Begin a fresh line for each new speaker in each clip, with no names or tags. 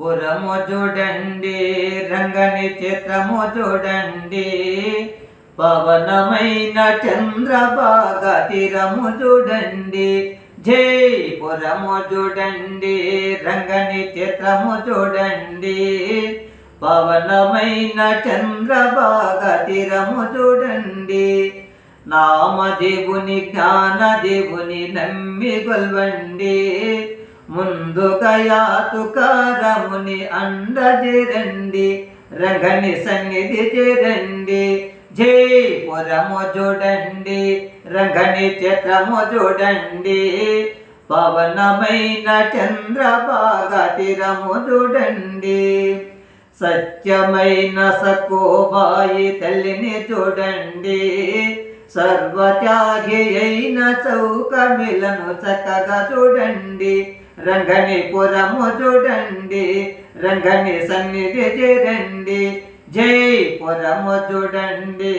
పురము చూడండి రంగని చిత్రము చూడండి. పవనమైన చంద్రబాగ తీరము చూడండి. జై పురము చూడండి రంగని చిత్రము చూడండి. పవనమైన చంద్రబాగ తీరము చూడండి. నామదేవుని జ్ఞానదేవుని నమ్మి కొల్వండి ముందుగా యాతుకారముని అండజేరండి రంగని సన్నిధి చేరండి. జై పురము చూడండి రంగని చిత్రము చూడండి. పవనమైన చంద్రభాగ తీరము చూడండి. సత్యమైన సకోబాయి తల్లిని చూడండి. సర్వత్యాగి అయిన చౌకమిలను చక్కగా చూడండి. రంగని పురము చూడండి రంగని సన్నిధి చేరండి. జై పురము చూడండి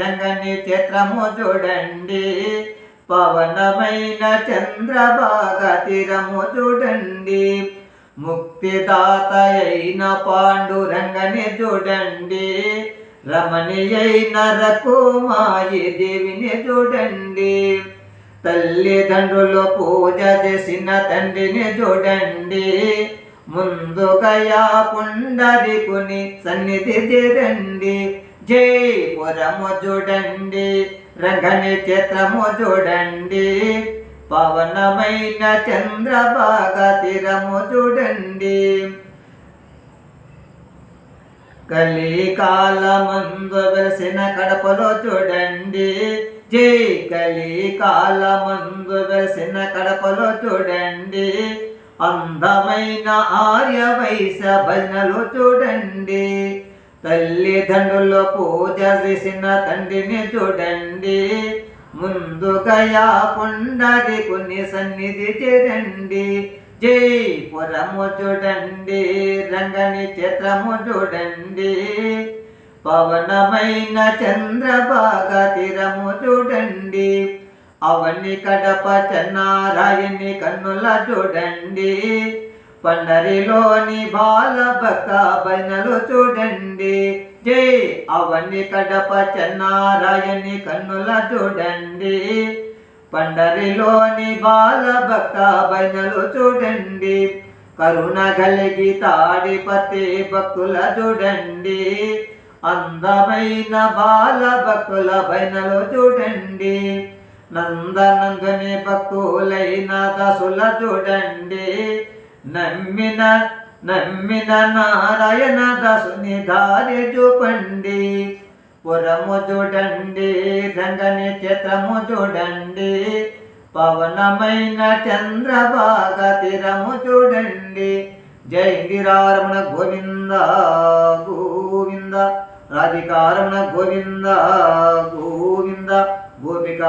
రంగని చిత్రము చూడండి. పవనమైన చంద్రభాగ తీరము చూడండి. ముక్తిదాత అయిన పాండురంగని చూడండి. రమణి అయిన రకుమాయి దేవిని చూడండి. తల్లిదండ్రులు పూజ చేసిన తండ్రిని చూడండి. ముందుగా పుండరికుని సన్నిధి చేరండి జై పురము చూడండి రంగని చిత్రము చూడండి. పవనమైన చంద్రబాగ తీరము చూడండి. కలికాలమందు వెలిసిన కడపలో చూడండి. జై మందు వెలసిన కడపలో చూడండి. అందమైన ఆర్య వైశ్య భజనలు చూడండి. తల్లిదండ్రులు పూజ చేసిన తండ్రిని చూడండి. ముందుగా పుండరి కొన్ని సన్నిధి చేరండి. జై పురము చూడండి రంగని చిత్రము చూడండి. పవనమైన చంద్రభాగ తీరము చూడండి అవని కడప చెన్నారాయణి కన్నుల చూడండి పండరిలోని బాలభక్త బైనలు చూడండి. జై! అవని కడప చెన్నారాయణి కన్నుల చూడండి పండరిలోని బాలభక్త బైనలు చూడండి. కరుణ కలిగి తాడిపతి భక్తుల చూడండి. అందమైన బాల భక్తుల బైనలో చూడండి. నందనందని భక్తులైన దసుల చూడండి. నమ్మిన నమ్మిన నారాయణ దాసుని దారి చూపండి. పురము చూడండి రంగని చిత్రము చూడండి. పవనమైన చంద్రభాగ తీరము చూడండి. జై గిరారమణ గోవింద గోవింద. రాధికారమణ గోవింద గోవింద గోపిక